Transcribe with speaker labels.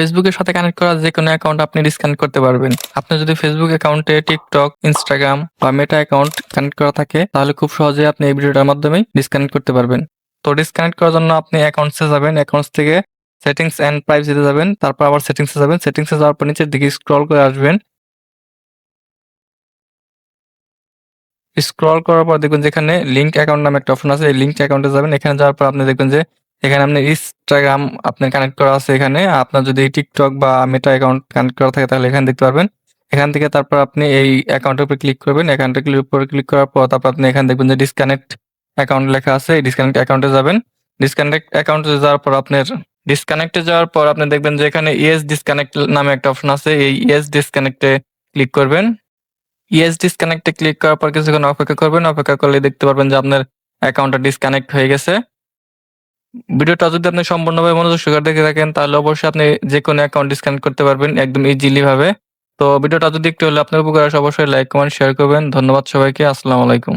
Speaker 1: ফেসবুকের সাথে কানেক্ট করা যে কোনো অ্যাকাউন্ট আপনি ডিসকানেক্ট করতে পারবেন। আপনি যদি ফেসবুক অ্যাকাউন্টে টিকটক ইনস্টাগ্রাম বা মেটা অ্যাকাউন্ট কানেক্ট করা থাকে, তাহলে খুব সহজে আপনি এই ভিডিওটার মাধ্যমেই ডিসকানেক্ট করতে পারবেন। তো ডিসকানেক্ট করার জন্য আপনি অ্যাকাউন্টসে যাবেন অ্যাকাউন্টস থেকে সেটিংস অ্যান্ড প্রাইভসিতে যাবেন, তারপর আবার সেটিংসে যাবেন সেটিংসে যাওয়ার পর নিচের দিকে স্ক্রল করে আসবেন। স্ক্রল করার পর দেখবেন যেখানে লিঙ্ক অ্যাকাউন্ট নামে একটা অপশন আছে, এই লিঙ্ক অ্যাকাউন্টে যাবেন, এখানে যাওয়ার পর আপনি দেখবেন যে এখানে আপনি ইনস্টাগ্রাম আপনার কানেক্ট করা আছে এখানে। আপনার যদি টিকটক বা মেটা অ্যাকাউন্ট কানেক্ট করা থাকে তাহলে এখানে দেখতে পারবেন। এখান থেকে তারপর আপনি এই অ্যাকাউন্টের উপর ক্লিক করবেন। অ্যাকাউন্টের উপর ক্লিক করার পর তারপর আপনি এখানে দেখবেন যে ডিসকানেক্ট অ্যাকাউন্ট লেখা আছে। এই ডিসকানেক্ট অ্যাকাউন্টে যাবেন। ডিসকানেক্ট অ্যাকাউন্টে যাওয়ার পর আপনার ডিসকানেক্টে যাওয়ার পর আপনি দেখবেন যে এখানে ইএস ডিসকানেক্ট নামে একটা অপশন আছে। এই ইএস ডিসকানেক্টে ক্লিক করবেন। ইএস ডিসকানেক্টে ক্লিক করার পর কিছুক্ষণ অপেক্ষা করবেন। অপেক্ষা করলে দেখতে পারবেন যে আপনার অ্যাকাউন্টটা ডিসকানেক্ট হয়ে গেছে। ভিডিওটা যদি আপনি সম্পূর্ণভাবে মনোযোগ সহকারে দেখে থাকেন, তাহলে অবশ্যই আপনি যে কোনো অ্যাকাউন্ট ডিসকানেক্ট করতে পারবেন একদম ইজিলি ভাবে। তো ভিডিওটা যদি একটু হলে আপনার উপকার অবশ্যই লাইক কমেন্ট শেয়ার করবেন। ধন্যবাদ সবাইকে। আসসালামু আলাইকুম।